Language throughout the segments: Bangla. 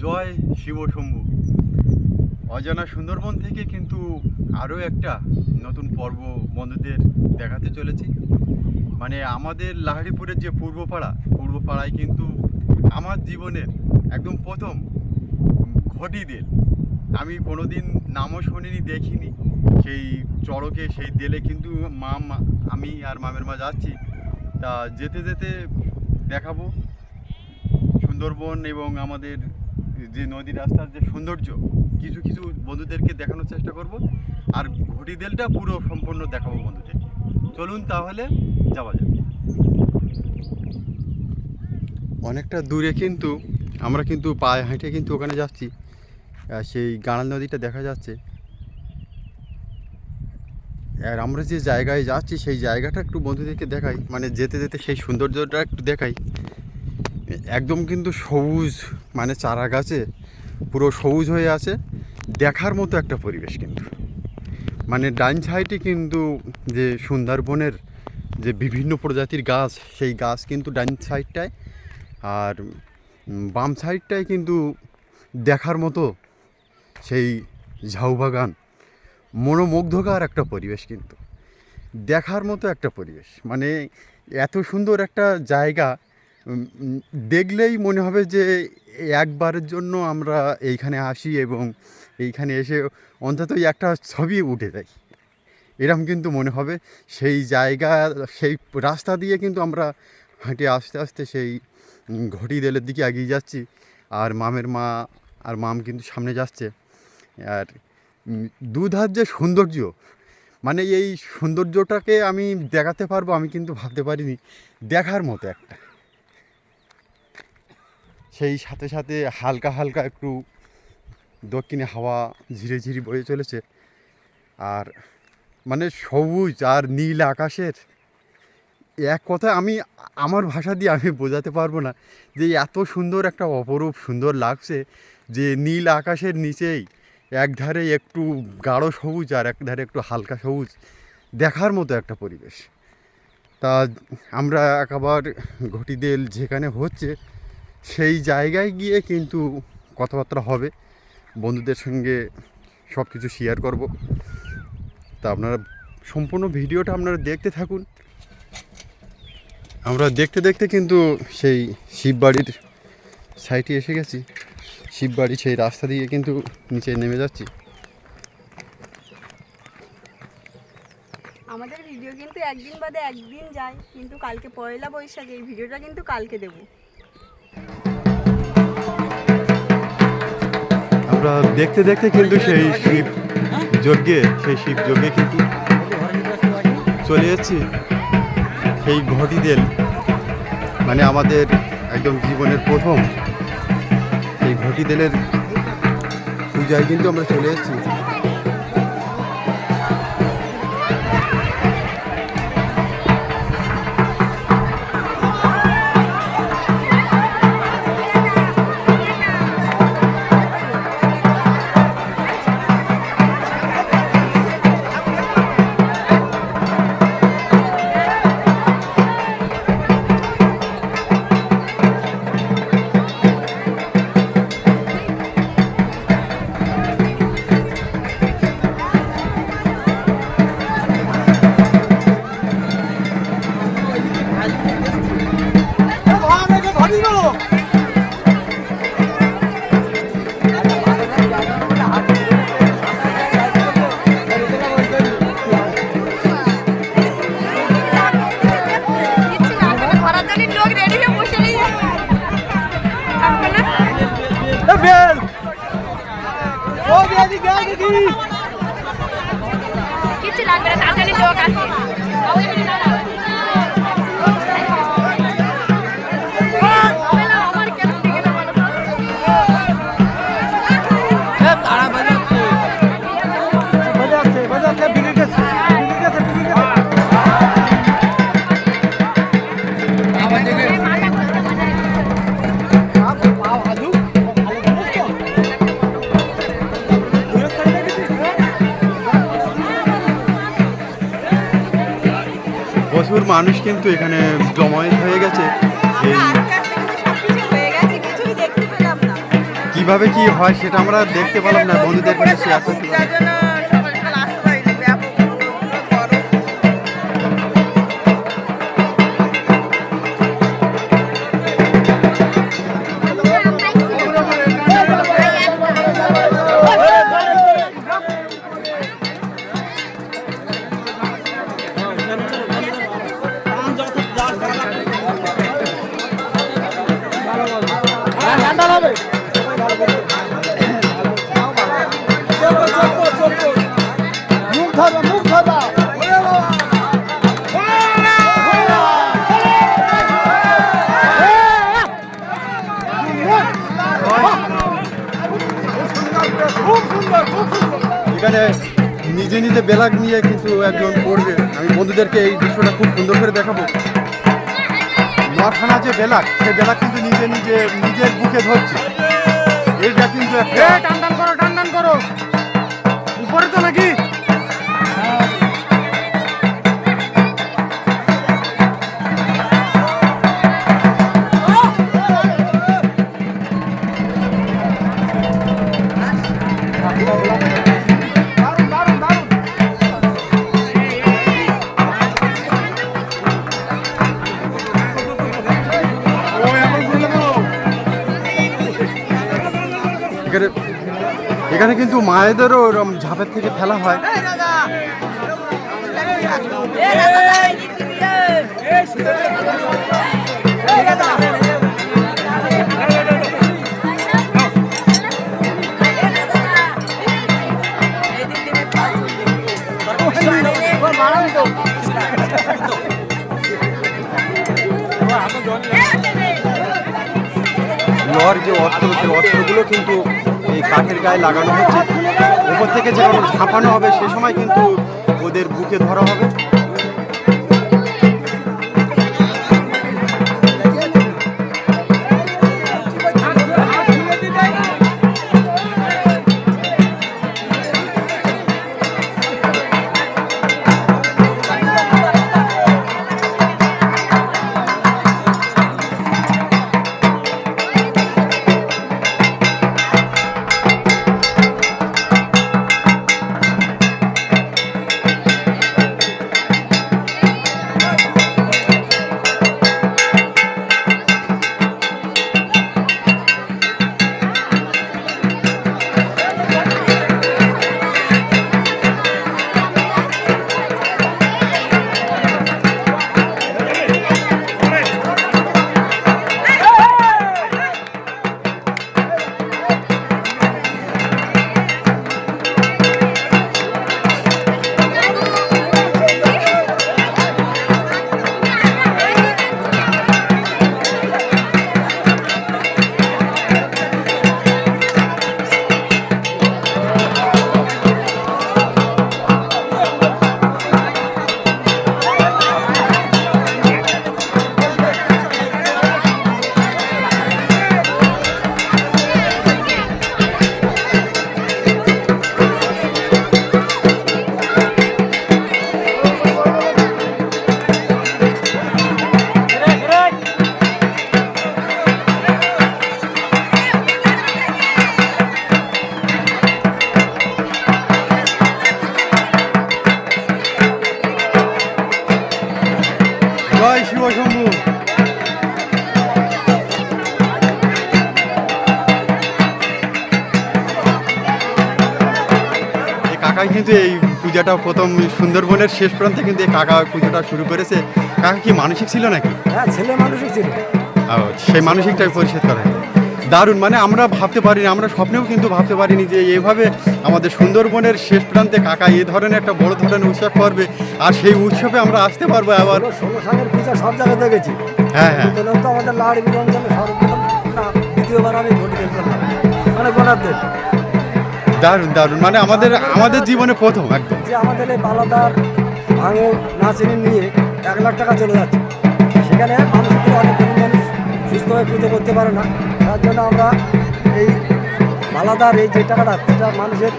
জয় শিব শম্ভু। অজানা সুন্দরবন থেকে কিন্তু আরও একটা নতুন পর্ব বন্ধুদের দেখাতে চলেছি। মানে আমাদের লাহারিপুরের যে পূর্বপাড়া, পূর্বপাড়ায় কিন্তু আমার জীবনের একদম প্রথম ঘটি দেল। আমি কোনোদিন নামও শুনিনি, দেখিনি। সেই চড়কে, সেই দেলে কিন্তু মা- আমি আর মামের মা যাচ্ছি। তা যেতে যেতে দেখাবো। সুন্দরবন এবং আমাদের যে নদী রাস্তার যে সৌন্দর্য, কিছু কিছু বন্ধুদেরকে দেখানোর চেষ্টা করব, আর ঘটি দেলটা পুরো সম্পূর্ণ দেখাবো বন্ধুদেরকে চলুন তাহলে যাওয়া যাক। অনেকটা দূরে কিন্তু আমরা কিন্তু পায়ে হেঁটে কিন্তু ওখানে যাচ্ছি সেই গাঁড়াল নদীটা দেখা যাচ্ছে। আর আমরা যে জায়গায় যাচ্ছি, সেই জায়গাটা একটু বন্ধুদেরকে দেখাই মানে যেতে যেতে সেই সৌন্দর্যটা একটু দেখাই। একদম কিন্তু সবুজ মানে চারা গাছে পুরো সবুজ হয়ে আছে। দেখার মতো একটা পরিবেশ কিন্তু। মানে ডাইন সাইডে কিন্তু যে সুন্দরবনের যে বিভিন্ন প্রজাতির গাছ, সেই গাছ কিন্তু ডাইন সাইডটায়। আর বাম সাইডটায় কিন্তু দেখার মতো সেই ঝাউ বাগান। মনোমুগ্ধকর একটা পরিবেশ কিন্তু। দেখার মতো একটা পরিবেশ। মানে এত সুন্দর একটা জায়গা দেখলেই মনে হবে যে একবারের জন্য আমরা এইখানে আসি এবং এইখানে এসে অন্তত একটা ছবি উঠে যায় এরকম কিন্তু মনে হবে। সেই জায়গা, সেই রাস্তা দিয়ে কিন্তু আমরা হাঁটে আস্তে আস্তে সেই ঘটি দেলের দিকে এগিয়ে যাচ্ছি। আর মামের মা আর মাম কিন্তু সামনে যাচ্ছে। আর দুধার যে সৌন্দর্য মানে এই সৌন্দর্যটাকে আমি দেখাতে পারব আমি কিন্তু ভাবতে পারিনি। দেখার মতো একটা। সেই সাথে সাথে হালকা হালকা একটু দক্ষিণে হাওয়া ঝিরে ঝিরি বয়ে চলেছে। আর মানে সবুজ আর নীল আকাশের এক কথা আমি, আমার ভাষা দিয়ে আমি বোঝাতে পারব না যে এত সুন্দর একটা অপরূপ সুন্দর লাগছে যে নীল আকাশের নিচেই এক ধারে একটু গাঢ় সবুজ আর এক ধারে একটু হালকা সবুজ দেখার মতো একটা পরিবেশ। তা আমরা একেবার ঘটিদেল যেখানে হচ্ছে সেই জায়গায় গিয়ে কিন্তু কথাবার্তা হবে। বন্ধুদের সঙ্গে সব কিছু শেয়ার করব। তা আপনারা সম্পূর্ণ ভিডিওটা আপনারা দেখতে থাকুন। আমরা দেখতে দেখতে কিন্তু সেই শিববাড়ির সাইটে এসে গেছি। শিববাড়ি সেই রাস্তা দিয়ে কিন্তু নিচে নেমে যাচ্ছি। আমাদের ভিডিও কিন্তু একদিন বাদে একদিন যায়, কিন্তু কালকে পয়লা বৈশাখ, এই ভিডিওটা কিন্তু কালকে দেব। আমরা দেখতে দেখতে কিন্তু সেই শিব যজ্ঞে, সেই শিব যজ্ঞে কিন্তু চলে যাচ্ছি। সেই ঘটিদেল মানে আমাদের একদম জীবনের প্রথম। সেই ঘটিদেলের পূজায় কিন্তু আমরা চলে যাচ্ছি। প্রচুর মানুষ কিন্তু এখানে জমায়েত হয়ে গেছে। কীভাবে কি হয় সেটা আমরা দেখতে পেলাম না বন্ধুদের কাছে শেয়ার করতে নিজে বেলাগ নিয়ে কিন্তু একজন পড়বে আমি বন্ধুদেরকে এই দৃশ্যটা খুব সুন্দর করে দেখাবো। নখানা যে বেলাগ, সে বেলাগ কিন্তু নিজে নিজে নিজের বুকে ধরছে। এইটা কিন্তু একটা এখানে কিন্তু মায়েদেরও ওরম ঝাঁপের থেকে ফেলা হয়। লোহার যে অস্ত্র সেই অস্ত্রগুলো কিন্তু কাঠের গায়ে লাগানো হচ্ছে উপর থেকে যখন ঝাঁপানো হবে, সে সময় কিন্তু ওদের বুকে ধরা হবে। কাকাই কিন্তু এই পূজাটা প্রথম সুন্দরবনের শেষ প্রান্তে কিন্তু এই কাকা পুজোটা শুরু করেছে। কাকা কি মানসিক ছিল নাকি? হ্যাঁ ছেলে মানুষই ছিল। ও, সেই মানসিকটাই পরিষদ করে দারুণ মানে আমরা ভাবতে পারিনি আমরা স্বপ্নেও কিন্তু ভাবতে পারিনি যে এইভাবে আমাদের সুন্দরবনের শেষ প্রান্তে কাকা এই ধরনের একটা বড় ধরনের উৎসব করবে আর সেই উৎসবে আমরা আসতে পারব আবার। ষোলো সালের সব জায়গায় দেখেছি হ্যাঁ হ্যাঁ। তো আমাদের অঞ্চলে সর্বপ্রথম না দ্বিতীয়বার আমি ভোট মানে দারুণ দারুণ। মানে আমাদের আমাদের জীবনে প্রথম একদম। যে আমাদের এই বালাদার ভাঙর নাচেরি নিয়ে এক লাখ টাকা চলে যাচ্ছে। সেখানে মানুষের অনেক গরিব মানুষ সুস্থভাবে পুজো করতে পারে না। তার জন্য আমরা এই বালাদার এই যে টাকাটা সেটা মানুষের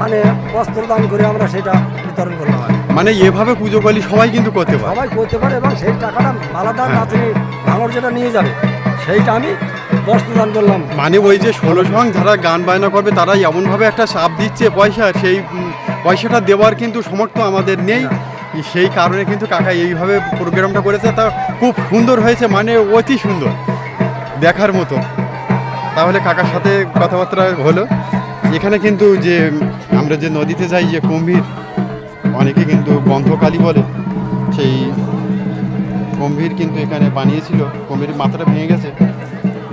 মানে বস্ত্র দান করে আমরা সেটা বিতরণ করলাম। মানে এভাবে পুজো করলে সবাই কিন্তু করতে পারে। সবাই করতে পারে এবং সেই টাকাটা বালাদার নাচেরি ভাঙর যেটা নিয়ে যাবে। সেইটা আমি করলাম। মানে ওই যে ষোলো সং যারা গান বায়না করবে তারা এমনভাবে একটা চাপ দিচ্ছে, পয়সা, সেই পয়সাটা দেওয়ার কিন্তু সমর্থ আমাদের নেই। সেই কারণে কিন্তু কাকা এইভাবে প্রোগ্রামটা করেছে। তা খুব সুন্দর হয়েছে মানে অতি সুন্দর, দেখার মতো। তাহলে কাকার সাথে কথাবার্তা হলো। এখানে কিন্তু যে, আমরা যে নদীতে যাই, যে কুম্ভীর, অনেকে কিন্তু গন্ধকালী বলে। সেই কুম্ভীর কিন্তু এখানে বানিয়েছিল। কুম্ভীর মাথাটা ভেঙে গেছে।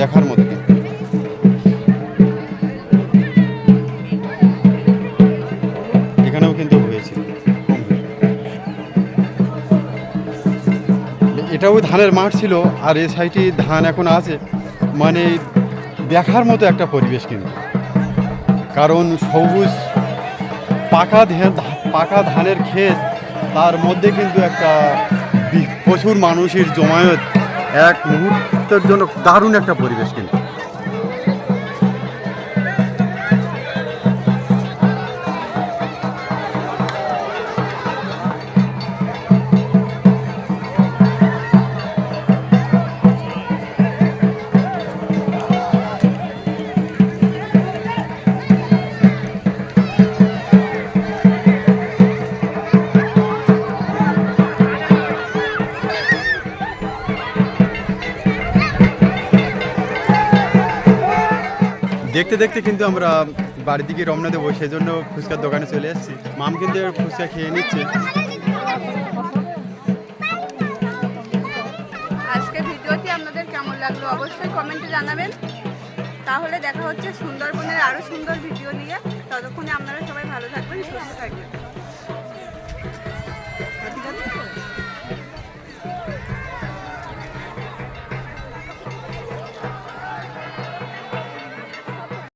দেখার মতো কিন্তু এখানেও কিন্তু হয়েছে। এটাও ধানের মাঠ ছিল, আর এ সাইডে ধান এখন আছে। মানে দেখার মতো একটা পরিবেশ কিন্তু। কারণ সবুজ পাকা পাকা ধানের ক্ষেত, তার মধ্যে কিন্তু একটা প্রচুর মানুষের জমায়েত এক মুহূর্তের জন্য দারুণ একটা পরিবেশ কিন্তু। দেখতে দেখতে কিন্তু আমরা বাড়ির দিকে রমনা দেবো সেই জন্য ফুচকার দোকানে চলে এসেছি। মাম কিন্তু ফুচকা খেয়ে নিচ্ছে। আজকে ভিডিওটি আপনাদের কেমন লাগল অবশ্যই কমেন্টে জানাবেন। তাহলে দেখা হচ্ছে সুন্দরবনের আরও সুন্দর ভিডিও নিয়ে। ততক্ষণে আপনারা সবাই ভালো থাকবেন, সুস্থ থাকবেন।